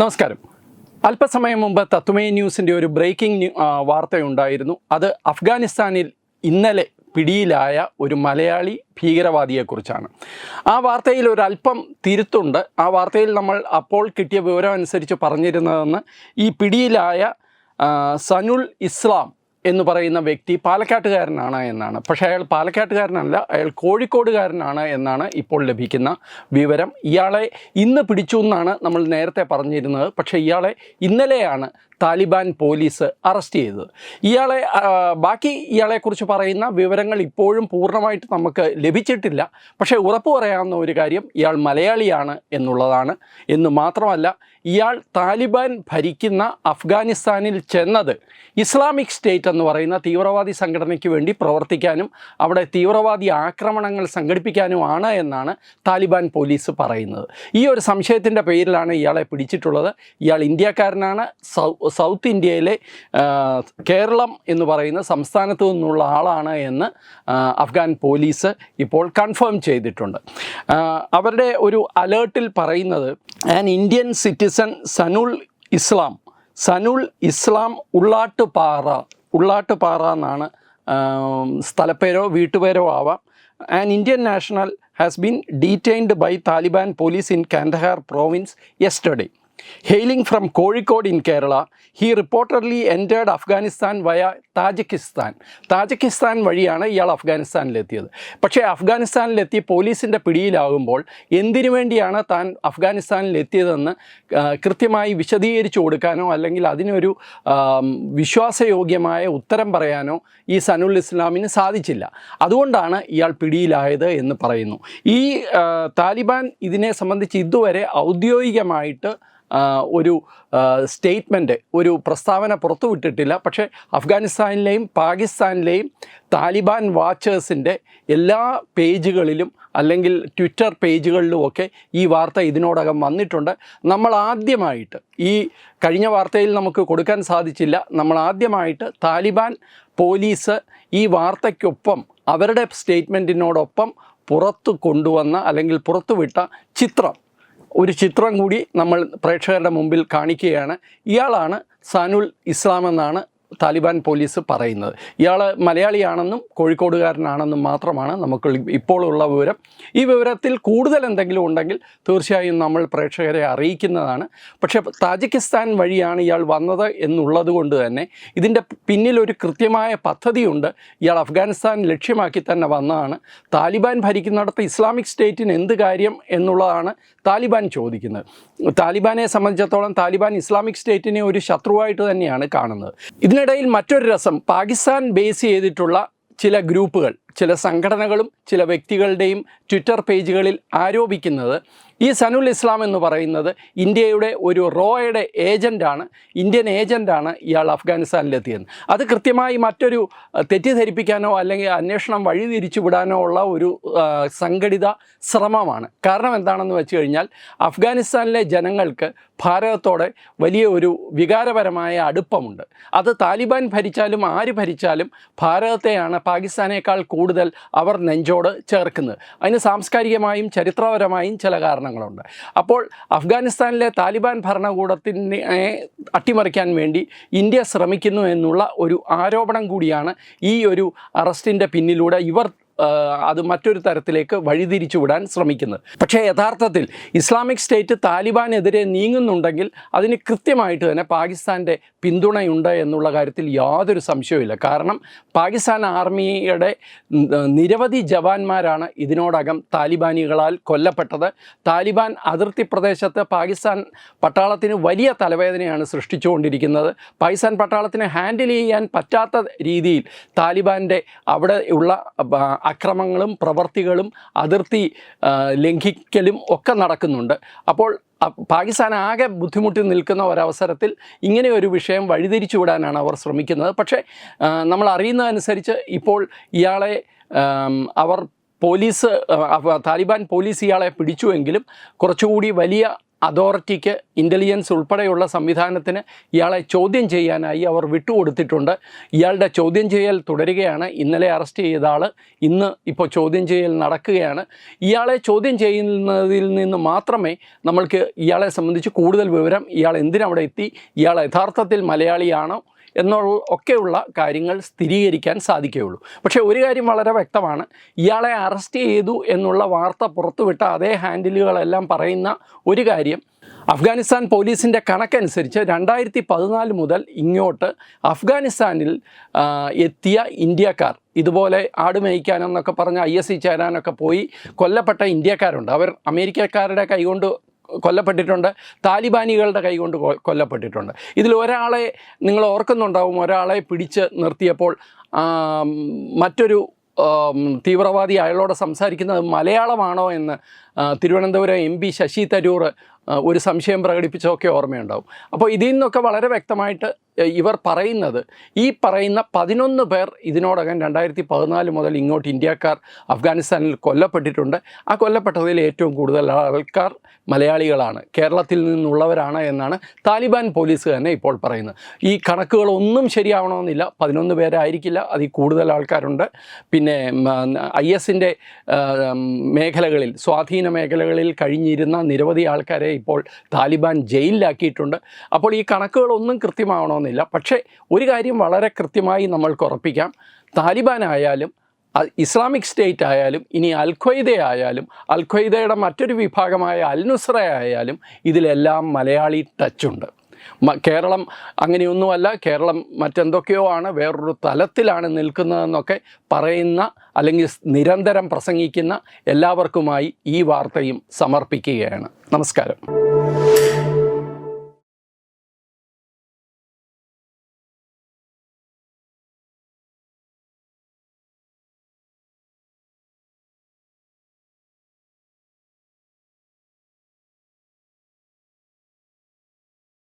നമസ്കാരം. അല്പസമയം മുമ്പ് തത്വമേ ന്യൂസിന്റെ ഒരു ബ്രേക്കിംഗ് വാർത്തയുണ്ടായിരുന്നു. അത് അഫ്ഗാനിസ്ഥാനിൽ ഇന്നലെ പിടിയിലായ ഒരു മലയാളി ഭീകരവാദിയെക്കുറിച്ചാണ്. ആ വാർത്തയിൽ ഒരല്പം തിരുത്തുണ്ട്. ആ വാർത്തയിൽ നമ്മൾ അപ്പോൾ കിട്ടിയ വിവരം അനുസരിച്ച് പറഞ്ഞിരുന്നതെന്ന് ഈ പിടിയിലായ സനുൽ ഇസ്ലാം എന്ന് പറയുന്ന വ്യക്തി പാലക്കാട്ടുകാരനാണ് എന്നാണ്. പക്ഷേ അയാൾ പാലക്കാട്ടുകാരനല്ല അയാൾ കോഴിക്കോടുകാരനാണ് എന്നാണ് ഇപ്പോൾ ലഭിക്കുന്ന വിവരം. ഇയാളെ ഇന്ന് പിടിച്ചു എന്നാണ് നമ്മൾ നേരത്തെ പറഞ്ഞിരുന്നത്. പക്ഷേ ഇയാളെ ഇന്നലെയാണ് താലിബാൻ പോലീസ് അറസ്റ്റ് ചെയ്തത്. ഇയാളെ ബാക്കി ഇയാളെക്കുറിച്ച് പറയുന്ന വിവരങ്ങൾ ഇപ്പോഴും പൂർണമായിട്ട് നമുക്ക് ലഭിച്ചിട്ടില്ല. പക്ഷേ ഉറപ്പ് പറയാവുന്ന ഒരു കാര്യം ഇയാൾ മലയാളിയാണ് എന്നുള്ളതാണ്. എന്ന് മാത്രമല്ല ഇയാൾ താലിബാൻ ഭരിക്കുന്ന അഫ്ഗാനിസ്ഥാനിൽ ചെന്നത് ഇസ്ലാമിക് സ്റ്റേറ്റ് എന്ന് പറയുന്ന തീവ്രവാദി സംഘടനയ്ക്ക് വേണ്ടി പ്രവർത്തിക്കാനും അവിടെ തീവ്രവാദി ആക്രമണങ്ങൾ സംഘടിപ്പിക്കാനുമാണ് എന്നാണ് താലിബാൻ പോലീസ് പറയുന്നത്. ഈ ഒരു സംശയത്തിന്റെ പേരിലാണ് ഇയാളെ പിടിച്ചിട്ടുള്ളത്. ഇയാൾ ഇന്ത്യക്കാരനാണ് സൗത്ത് ഇന്ത്യയിലെ കേരളം എന്ന് പറയുന്ന സംസ്ഥാനത്തു നിന്നുള്ള ആളാണ് എന്ന് അഫ്ഗാൻ പോലീസ് ഇപ്പോൾ കൺഫേം ചെയ്തിട്ടുണ്ട്. അവരുടെ ഒരു അലേർട്ടിൽ പറയുന്നത് an Indian citizen Sanul Islam Sanul Islam Ullattupara Ullattupara എന്നാണ് സ്ഥലപ്പേരോ വീട്ടുപേരോ ആവാം. An Indian national has been detained by Taliban police in Kandahar province yesterday. Hailing from Kozhikode in Kerala he reportedly entered Afghanistan via Tajikistan Tajikistan വഴിയാണ് ഇയാൾ അഫ്ഗാനിസ്ഥാനിലെത്തിയത് പക്ഷേ അഫ്ഗാനിസ്ഥാനിലെത്തി പോലീസിന്റെ പിടിയിലാകുമ്പോൾ എന്തിനു വേണ്ടിയാണ് താൻ അഫ്ഗാനിസ്ഥാനിലെത്തിയതെന്ന് കൃത്യമായി വിശദീകരിച്ചു കൊടുക്കാനോ അല്ലെങ്കിൽ അതിനൊരു വിശ്വാസയോഗ്യമായ ഉത്തരം പറയാനോ ഈ സനുൽ ഇസ്ലാമിന് സാധിച്ചില്ല. അതുകൊണ്ടാണ് ഇയാൾ പിടിയിലായത് എന്ന് പറയുന്നു. ഈ താലിബാൻ ഇതിനെ സംബന്ധിച്ച് ഇതുവരെ ഔദ്യോഗികമായിട്ട് ഒരു സ്റ്റേറ്റ്മെന്റ് ഒരു പ്രസ്താവന പുറത്തുവിട്ടിട്ടില്ല പക്ഷേ അഫ്ഗാനിസ്ഥാനിലെയും പാകിസ്ഥാനിലെയും താലിബാൻ വാച്ചേഴ്സിന്റെ എല്ലാ പേജുകളിലും അല്ലെങ്കിൽ ട്വിറ്റർ പേജുകളിലുമൊക്കെ ഈ വാർത്ത ഇതിനോടകം വന്നിട്ടുണ്ട്. നമ്മൾ ആദ്യമായിട്ട് ഈ കഴിഞ്ഞ വാർത്തയിൽ നമുക്ക് കൊടുക്കാൻ സാധിച്ചില്ല. നമ്മൾ ആദ്യമായിട്ട് താലിബാൻ പോലീസ് ഈ വാർത്തയ്ക്കൊപ്പം അവരുടെ സ്റ്റേറ്റ്മെന്റിനോടൊപ്പം പുറത്തു കൊണ്ടുവന്ന അല്ലെങ്കിൽ പുറത്തുവിട്ട ചിത്രം ഒരു ചിത്രം കൂടി നമ്മൾ പ്രേക്ഷകരുടെ മുമ്പിൽ കാണിക്കുകയാണ്. ഇയാളാണ് സാനുൽ ഇസ്ലാം എന്നാണ് താലിബാൻ പോലീസ് പറയുന്നത്. ഇയാൾ മലയാളിയാണെന്നും കോഴിക്കോടുകാരനാണെന്നും മാത്രമാണ് നമുക്ക് ഇപ്പോഴുള്ള വിവരം. ഈ വിവരത്തിൽ കൂടുതൽ എന്തെങ്കിലും ഉണ്ടെങ്കിൽ തീർച്ചയായും നമ്മൾ പ്രേക്ഷകരെ അറിയിക്കുന്നതാണ്. പക്ഷേ താജിക്കിസ്ഥാൻ വഴിയാണ് ഇയാൾ വന്നത് എന്നുള്ളത് കൊണ്ട് തന്നെ ഇതിന്റെ പിന്നിലൊരു കൃത്യമായ പദ്ധതിയുണ്ട്. ഇയാൾ അഫ്ഗാനിസ്ഥാൻ ലക്ഷ്യമാക്കി തന്നെ വന്നതാണ്. താലിബാൻ ഭരിക്കുന്നിടത്ത് ഇസ്ലാമിക് സ്റ്റേറ്റിന് എന്ത് കാര്യം എന്നുള്ളതാണ് താലിബാൻ ചോദിക്കുന്നത്. താലിബാനെ സംബന്ധിച്ചിടത്തോളം താലിബാൻ ഇസ്ലാമിക് സ്റ്റേറ്റിനെ ഒരു ശത്രുവായിട്ട് തന്നെയാണ് കാണുന്നത്. ഇതിനിടയിൽ മറ്റൊരു രസം. പാകിസ്ഥാൻ ബേസ് ചെയ്തിട്ടുള്ള ചില ഗ്രൂപ്പുകൾ ചില സംഘടനകളും ചില വ്യക്തികളുടെയും ട്വിറ്റർ പേജുകളിൽ ആരോപിക്കുന്നത് ഈ സനുൽ ഇസ്ലാം എന്ന് പറയുന്നത് ഇന്ത്യയുടെ ഒരു റോയുടെ ഏജന്റാണ് ഇന്ത്യൻ ഏജന്റാണ് ഇയാൾ അഫ്ഗാനിസ്ഥാനിലെത്തിയത്. അത് കൃത്യമായി മറ്റൊരു തെറ്റിദ്ധരിപ്പിക്കാനോ അല്ലെങ്കിൽ അന്വേഷണം വഴിതിരിച്ചു വിടാനോ ഉള്ള ഒരു സംഘടിത ശ്രമമാണ്. കാരണം എന്താണെന്ന് വെച്ച് കഴിഞ്ഞാൽ അഫ്ഗാനിസ്ഥാനിലെ ജനങ്ങൾക്ക് ഭാരതത്തോടെ വലിയ ഒരു വികാരപരമായ അടുപ്പമുണ്ട്. അത് താലിബാൻ ഭരിച്ചാലും ആര് ഭരിച്ചാലും ഭാരതത്തെയാണ് പാകിസ്ഥാനേക്കാൾ കൂടുതൽ അവർ നെഞ്ചോട് ചേർക്കുന്നത്. അതിന് സാംസ്കാരികമായും ചരിത്രപരമായും ചില കാരണങ്ങളുണ്ട് അപ്പോൾ അഫ്ഗാനിസ്ഥാനിലെ താലിബാൻ ഭരണകൂടത്തിനെ അട്ടിമറിക്കാൻ വേണ്ടി ഇന്ത്യ ശ്രമിക്കുന്നു എന്നുള്ള ഒരു ആരോപണം കൂടിയാണ് ഈ ഒരു അറസ്റ്റിന്റെ പിന്നിലൂടെ ഇവർ അത് മറ്റൊരു തരത്തിലേക്ക് വഴിതിരിച്ചു വിടാൻ ശ്രമിക്കുന്നത്. പക്ഷേ യഥാർത്ഥത്തിൽ ഇസ്ലാമിക് സ്റ്റേറ്റ് താലിബാനെതിരെ നീങ്ങുന്നുണ്ടെങ്കിൽ അതിന് കൃത്യമായിട്ട് തന്നെ പാകിസ്ഥാന്റെ പിന്തുണയുണ്ട് എന്നുള്ള കാര്യത്തിൽ യാതൊരു സംശയവുമില്ല. കാരണം പാകിസ്ഥാൻ ആർമിയുടെ നിരവധി ജവാന്മാരാണ് ഇതിനോടകം താലിബാനികളാൽ കൊല്ലപ്പെട്ടത്. താലിബാൻ അതിർത്തി പ്രദേശത്ത് പാകിസ്ഥാൻ പട്ടാളത്തിന് വലിയ തലവേദനയാണ് സൃഷ്ടിച്ചുകൊണ്ടിരിക്കുന്നത്. പാകിസ്ഥാൻ പട്ടാളത്തിന് ഹാൻഡിൽ ചെയ്യാൻ പറ്റാത്ത രീതിയിൽ താലിബാന്റെ അവിടെ ഉള്ള അക്രമങ്ങളും പ്രവർത്തികളും അതിർത്തി ലംഘിക്കലും ഒക്കെ നടക്കുന്നുണ്ട്. അപ്പോൾ പാകിസ്ഥാൻ ആകെ ബുദ്ധിമുട്ടി നിൽക്കുന്ന ഒരവസരത്തിൽ ഇങ്ങനെ ഒരു വിഷയം വഴിതിരിച്ചു വിടാനാണ് അവർ ശ്രമിക്കുന്നത്. പക്ഷേ നമ്മൾ അറിയുന്നതനുസരിച്ച് ഇപ്പോൾ ഇയാളെ അവർ പോലീസ് താലിബാൻ പോലീസ് ഇയാളെ പിടിച്ചുവെങ്കിലും കുറച്ചുകൂടി വലിയ അതോറിറ്റിക്ക് ഇന്റലിജൻസ് ഉൾപ്പെടെയുള്ള സംവിധാനത്തിന് ഇയാളെ ചോദ്യം ചെയ്യാനായി അവർ വിട്ടുകൊടുത്തിട്ടുണ്ട്. ഇയാളുടെ ചോദ്യം ചെയ്യൽ തുടരുകയാണ്. ഇന്നലെ അറസ്റ്റ് ചെയ്ത ആൾ ഇന്ന് ഇപ്പോൾ ചോദ്യം ചെയ്യൽ നടക്കുകയാണ്. ഇയാളെ ചോദ്യം ചെയ്യുന്നതിൽ നിന്ന് മാത്രമേ നമ്മൾക്ക് ഇയാളെ സംബന്ധിച്ച് കൂടുതൽ വിവരം ഇയാൾ എന്തിനവിടെ എത്തി? ഇയാൾ യഥാർത്ഥത്തിൽ മലയാളിയാണോ? എന്നുള്ള ഒക്കെയുള്ള കാര്യങ്ങൾ സ്ഥിരീകരിക്കാൻ സാധിക്കുകയുള്ളൂ. പക്ഷേ ഒരു കാര്യം വളരെ വ്യക്തമാണ്. ഇയാളെ അറസ്റ്റ് ചെയ്തു എന്നുള്ള വാർത്ത പുറത്തുവിട്ട അതേ ഹാൻഡിലുകളെല്ലാം പറയുന്ന ഒരു കാര്യം അഫ്ഗാനിസ്ഥാൻ പോലീസിന്റെ കണക്കനുസരിച്ച് രണ്ടായിരത്തി പതിനാല് മുതൽ ഇങ്ങോട്ട് അഫ്ഗാനിസ്ഥാനിൽ എത്തിയ ഇന്ത്യക്കാർ ഇതുപോലെ ആട് മേയ്ക്കാനെന്നൊക്കെ പറഞ്ഞ് ഐ എസ് സി ചേരാനൊക്കെ പോയി കൊല്ലപ്പെട്ട ഇന്ത്യക്കാരുണ്ട്. അവർ അമേരിക്കക്കാരുടെ കൈകൊണ്ട് കൊല്ലപ്പെട്ടിട്ടുണ്ട്. താലിബാനികളുടെ കൈകൊണ്ട് കൊല്ലപ്പെട്ടിട്ടുണ്ട്. ഇതിൽ ഒരാളെ നിങ്ങൾ ഓർക്കുന്നുണ്ടാവും ഒരാളെ പിടിച്ച് നിർത്തിയപ്പോൾ മറ്റൊരു തീവ്രവാദി അയാളോട് സംസാരിക്കുന്നത് മലയാളമാണോ എന്ന് തിരുവനന്തപുരം എം പി ശശി തരൂർ ഒരു സംശയം പ്രകടിപ്പിച്ചതൊക്കെ ഓർമ്മയുണ്ടാവും. അപ്പോൾ ഇതിൽ നിന്നൊക്കെ വളരെ വ്യക്തമായിട്ട് ഇവർ പറയുന്നത് ഈ പറയുന്ന പതിനൊന്ന് പേർ ഇതിനോടകം രണ്ടായിരത്തി പതിനാല് മുതൽ ഇങ്ങോട്ട് ഇന്ത്യക്കാർ അഫ്ഗാനിസ്ഥാനിൽ കൊല്ലപ്പെട്ടിട്ടുണ്ട്. ആ കൊല്ലപ്പെട്ടതിൽ ഏറ്റവും കൂടുതൽ ആൾക്കാർ മലയാളികളാണ്. കേരളത്തിൽ നിന്നുള്ളവരാണ് എന്നാണ് താലിബാൻ പോലീസ് തന്നെ ഇപ്പോൾ പറയുന്നത്. ഈ കണക്കുകളൊന്നും ശരിയാവണമെന്നില്ല. പതിനൊന്ന് പേരായിരിക്കില്ല. അതിൽ കൂടുതൽ ആൾക്കാരുണ്ട്. പിന്നെ ഐ എസിന്റെ മേഖലകളിൽ സ്വാധീന മേഖലകളിൽ കഴിഞ്ഞിരുന്ന നിരവധി ആൾക്കാരെ ഇപ്പോൾ താലിബാൻ ജയിലിലാക്കിയിട്ടുണ്ട്. അപ്പോൾ ഈ കണക്കുകളൊന്നും കൃത്യമാവണമെന്നില്ല. പക്ഷേ ഒരു കാര്യം വളരെ കൃത്യമായി നമ്മൾക്ക് ഉറപ്പിക്കാം. താലിബാൻ ആയാലും ഇസ്ലാമിക് സ്റ്റേറ്റ് ആയാലും ഇനി അൽ ഖ്വയ്ദ ആയാലും അൽഖ്വയ്ദയുടെ മറ്റൊരു വിഭാഗമായ അൽ നുസ്ര ആയാലും ഇതിലെല്ലാം മലയാളി ടച്ചുണ്ട് കേരളം അങ്ങനെയൊന്നുമല്ല കേരളം മറ്റെന്തൊക്കെയോ ആണ് വേറൊരു തലത്തിലാണ് നിൽക്കുന്നതെന്നൊക്കെ പറയുന്ന അല്ലെങ്കിൽ നിരന്തരം പ്രസംഗിക്കുന്ന എല്ലാവർക്കുമായി ഈ വാർത്തയും സമർപ്പിക്കുകയാണ്. നമസ്കാരം.